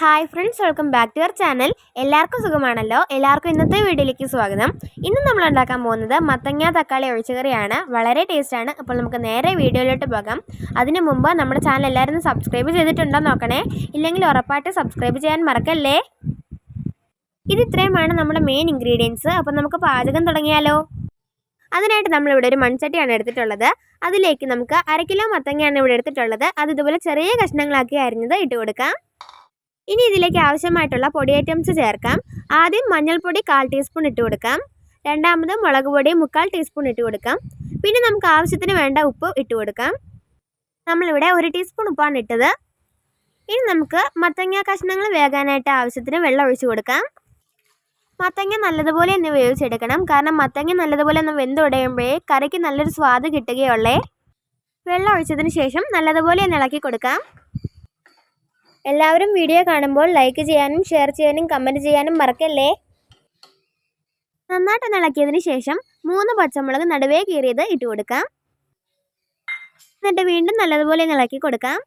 Hi friends welcome back to your channel എല്ലാവർക്കും സുഖമാണല്ലോ? എല്ലാവർക്കും ഇന്നത്തെ വീഡിയോയിലേക്ക് സ്വാഗതം. ഇന്ന് നമ്മൾ ഉണ്ടാക്കാൻ പോകുന്നത് മത്തങ്ങ തക്കാളി ഒഴിച്ചുകറിയാണ് വളരെ ടേസ്റ്റാണ് അപ്പോൾ നമുക്ക് നേരെ വീഡിയോയിലോട്ട് പോകാം. അതിന് മുമ്പ് നമ്മുടെ ചാനൽ എല്ലാവരും സബ്സ്ക്രൈബ് ചെയ്തിട്ടുണ്ടോ നോക്കണേ. ഇല്ലെങ്കിൽ ഉറപ്പായിട്ട് സബ്സ്ക്രൈബ് ചെയ്യാൻ മറക്കല്ലേ? ഇത് ഇത്രയുമാണ് നമ്മുടെ മെയിൻ ഇൻഗ്രീഡിയൻസ് അപ്പോൾ നമുക്ക് പാചകം തുടങ്ങിയാലോ? അതിനായിട്ട് നമ്മളിവിടെ ഒരു മൺചട്ടിയാണ് എടുത്തിട്ടുള്ളത്. അതിലേക്ക് നമുക്ക് അര കിലോ മത്തങ്ങയാണ് ഇവിടെ എടുത്തിട്ടുള്ളത്. അത് ഇതുപോലെ ചെറിയ കഷ്ണങ്ങളാക്കി അരിഞ്ഞത് ഇട്ട് കൊടുക്കാം. ഇനി ഇതിലേക്ക് ആവശ്യമായിട്ടുള്ള പൊടി ഐറ്റംസ് ചേർക്കാം. ആദ്യം മഞ്ഞൾപ്പൊടി കാൽ ടീസ്പൂൺ ഇട്ട് കൊടുക്കാം. രണ്ടാമത് മുളക് പൊടി മുക്കാൽ ടീസ്പൂൺ ഇട്ട് കൊടുക്കാം. പിന്നെ നമുക്ക് ആവശ്യത്തിന് വേണ്ട ഉപ്പ് ഇട്ട് കൊടുക്കാം. നമ്മളിവിടെ ഒരു ടീസ്പൂൺ ഉപ്പാണ് ഇട്ടത്. ഇനി നമുക്ക് മത്തങ്ങ കഷ്ണങ്ങൾ വേകാനായിട്ട് ആവശ്യത്തിന് വെള്ളം ഒഴിച്ചു കൊടുക്കാം. മത്തങ്ങ നല്ലതുപോലെ ഒന്ന് വേവിച്ചെടുക്കണം. കാരണം മത്തങ്ങ നല്ലതുപോലെ ഒന്ന് വെന്തുടയുമ്പോഴേ കറിക്ക് നല്ലൊരു സ്വാദ് കിട്ടുകയുള്ളേ. വെള്ളം ഒഴിച്ചതിന് ശേഷം നല്ലതുപോലെ ഒന്ന് ഇളക്കി കൊടുക്കാം. എല്ലാവരും വീഡിയോ കാണുമ്പോൾ ലൈക്ക് ചെയ്യാനും ഷെയർ ചെയ്യാനും കമന്റ് ചെയ്യാനും മറക്കല്ലേ? നന്നായിട്ട് ഇളക്കിയതിന് ശേഷം മൂന്ന് പച്ചമുളക് നടുവേ കീറിയത് ഇട്ട് കൊടുക്കാം. എന്നിട്ട് വീണ്ടും നല്ലതുപോലെ ഇളക്കി കൊടുക്കാം.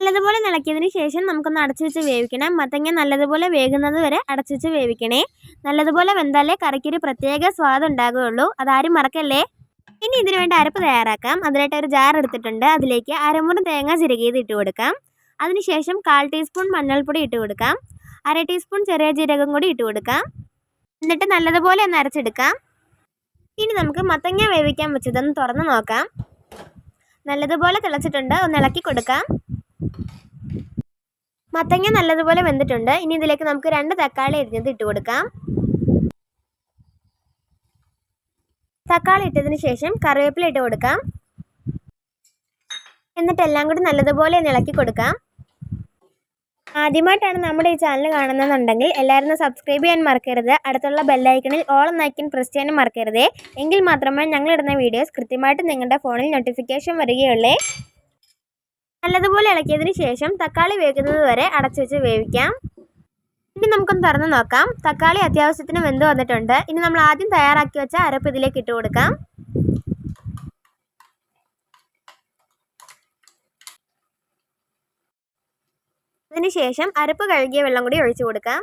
നല്ലതുപോലെ ഇളക്കിയതിന് ശേഷം നമുക്കൊന്ന് അടച്ചു വെച്ച് വേവിക്കണം. മത്തങ്ങ നല്ലതുപോലെ വേകുന്നത് വരെ അടച്ചു വെച്ച് വേവിക്കണേ. നല്ലതുപോലെ വെന്താലേ കറിക്കൊരു പ്രത്യേക സ്വാദ് ഉണ്ടാകുകയുള്ളൂ. അതാരും മറക്കല്ലേ? ഇനി ഇതിനു വേണ്ടി അരപ്പ് തയ്യാറാക്കാം. അതിനായിട്ട് ഒരു ജാർ എടുത്തിട്ടുണ്ട്. അതിലേക്ക് അരമുറി തേങ്ങ ചിരകിയത് ഇട്ട് കൊടുക്കാം. അതിനുശേഷം കാൽ ടീസ്പൂൺ മഞ്ഞൾപ്പൊടി ഇട്ട് കൊടുക്കാം. അര ടീസ്പൂൺ ചെറിയ ജീരകം കൂടി ഇട്ട് കൊടുക്കാം. എന്നിട്ട് നല്ലതുപോലെ ഒന്ന് അരച്ചെടുക്കാം. ഇനി നമുക്ക് മത്തങ്ങ വേവിക്കാൻ വെച്ചതൊന്ന് തുറന്ന് നോക്കാം. നല്ലതുപോലെ തിളച്ചിട്ടുണ്ട് ഒന്ന് ഇളക്കി കൊടുക്കാം. മത്തങ്ങ നല്ലതുപോലെ വെന്തിട്ടുണ്ട്. ഇനി ഇതിലേക്ക് നമുക്ക് രണ്ട് തക്കാളി എരിഞ്ഞത് ഇട്ട് കൊടുക്കാം. തക്കാളി ഇട്ടതിന് ശേഷം കറിവേപ്പില ഇട്ട് കൊടുക്കാം. എന്നിട്ട് എല്ലാം കൂടി നല്ലതുപോലെ ഒന്ന് ഇളക്കി കൊടുക്കാം. ആദ്യമായിട്ടാണ് നമ്മുടെ ഈ ചാനൽ കാണുന്നതെന്നുണ്ടെങ്കിൽ എല്ലാവരും സബ്സ്ക്രൈബ് ചെയ്യാൻ മറക്കരുത്. അടുത്തുള്ള ബെല്ലൈക്കണിൽ ഓൾ നൈക്കൻ പ്രസ് ചെയ്യാനും മറക്കരുത്. എങ്കിൽ മാത്രമേ ഞങ്ങളിടുന്ന വീഡിയോസ് കൃത്യമായിട്ട് നിങ്ങളുടെ ഫോണിൽ നോട്ടിഫിക്കേഷൻ വരികയുള്ളേ. നല്ലതുപോലെ ഇളക്കിയതിന് ശേഷം തക്കാളി വേവിക്കുന്നത് വരെ അടച്ചു വെച്ച് വേവിക്കാം. ഇനി നമുക്കൊന്ന് തുറന്ന് നോക്കാം. തക്കാളി അത്യാവശ്യത്തിന് വെന്ത് വന്നിട്ടുണ്ട്. ഇനി നമ്മൾ ആദ്യം തയ്യാറാക്കി വെച്ച അരപ്പ് ഇതിലേക്ക് ഇട്ട് കൊടുക്കാം. അതിനുശേഷം അരപ്പ് കഴുകിയ വെള്ളം കൂടി ഒഴിച്ചു കൊടുക്കാം.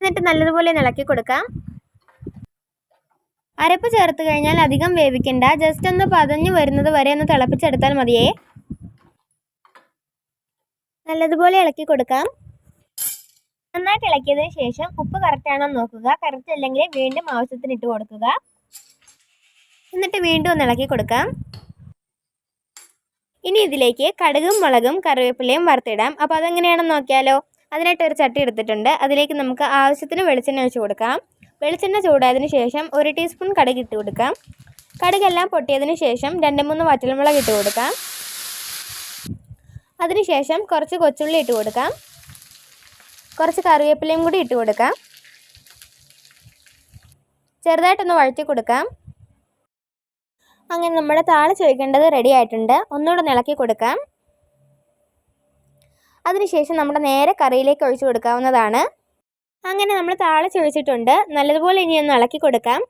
എന്നിട്ട് നല്ലതുപോലെ ഇളക്കി കൊടുക്കാം. അരപ്പ് ചേർത്ത് കഴിഞ്ഞാൽ അധികം വേവിക്കണ്ട. ജസ്റ്റ് ഒന്ന് പതഞ്ഞു വരുന്നത് വരെ ഒന്ന് തിളപ്പിച്ചെടുത്താൽ മതിയേ. നല്ലതുപോലെ ഇളക്കി കൊടുക്കാം. നന്നായിട്ട് ഇളക്കിയതിന് ശേഷം ഉപ്പ് കറക്റ്റാണോ നോക്കുക. കറക്റ്റ് അല്ലെങ്കിൽ വീണ്ടും ആവശ്യത്തിന് ഇട്ട് കൊടുക്കുക. എന്നിട്ട് വീണ്ടും ഒന്ന് ഇളക്കി കൊടുക്കാം. ഇനി ഇതിലേക്ക് കടുകും മുളകും കറിവേപ്പിലയും വറുത്തിടാം. അപ്പോൾ അതെങ്ങനെയാണെന്ന് നോക്കിയാലോ? അതിനായിട്ട് ഒരു ചട്ടി എടുത്തിട്ടുണ്ട്. അതിലേക്ക് നമുക്ക് ആവശ്യത്തിന് വെളിച്ചെണ്ണ ഒഴിച്ച് കൊടുക്കാം. വെളിച്ചെണ്ണ ചൂടായതിനു ശേഷം ഒരു ടീസ്പൂൺ കടുക് ഇട്ട് കൊടുക്കാം. കടുകെല്ലാം പൊട്ടിയതിന് ശേഷം രണ്ട് മൂന്ന് വറ്റൽമുളക് ഇട്ട് കൊടുക്കാം. അതിനുശേഷം കുറച്ച് കൊച്ചുള്ളി ഇട്ട് കൊടുക്കാം. കുറച്ച് കറിവേപ്പിലയും കൂടി ഇട്ട് കൊടുക്കാം. ചെറുതായിട്ടൊന്ന് വഴറ്റി കൊടുക്കാം. അങ്ങനെ നമ്മുടെ താളിച്ച് ചോദിക്കേണ്ടത് റെഡി ആയിട്ടുണ്ട്. ഒന്നുകൂടെ ഇളക്കി കൊടുക്കാം. അതിനുശേഷം നമ്മുടെ നേരെ കറിയിലേക്ക് ഒഴിച്ചു കൊടുക്കാവുന്നതാണ്. അങ്ങനെ നമ്മൾ താളിച്ചൊഴിച്ചിട്ടുണ്ട് നല്ലതുപോലെ ഇനി ഒന്ന് ഇളക്കി കൊടുക്കാം.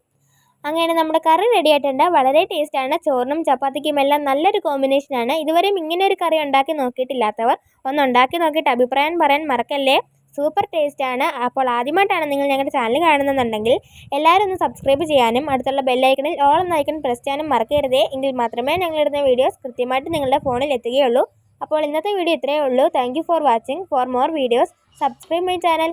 അങ്ങനെ നമ്മുടെ കറി റെഡി ആയിട്ടുണ്ട്. വളരെ ടേസ്റ്റാണ് ചോറിനും ചപ്പാത്തിക്കും എല്ലാം നല്ലൊരു കോമ്പിനേഷനാണ് ഇതുവരെയും ഇങ്ങനെ ഒരു കറി ഉണ്ടാക്കി നോക്കിയിട്ടില്ലാത്തവർ ഒന്ന് ഉണ്ടാക്കി നോക്കിയിട്ട് അഭിപ്രായം പറയാൻ മറക്കല്ലേ? സൂപ്പർ ടേസ്റ്റ് ആണ്. അപ്പോൾ ആദ്യമായിട്ടാണ് നിങ്ങൾ ഞങ്ങളുടെ ചാനൽ കാണുന്നുണ്ടെങ്കിൽ എല്ലാവരും ഒന്ന് സബ്സ്ക്രൈബ് ചെയ്യാനും അടുത്തുള്ള ബെല്ലൈക്കണിൽ ഓൾ എന്ന ഐക്കൺ പ്രസ് ചെയ്യാനും മറക്കരുതേ. എങ്കിൽ മാത്രമേ ഞങ്ങളിടുന്ന വീഡിയോസ് കൃത്യമായിട്ട് നിങ്ങളുടെ ഫോണിൽ എത്തുകയുള്ളൂ. അപ്പോൾ ഇന്നത്തെ വീഡിയോ ഇത്രയേ ഉള്ളൂ. Thank for watching for more videos subscribe my channel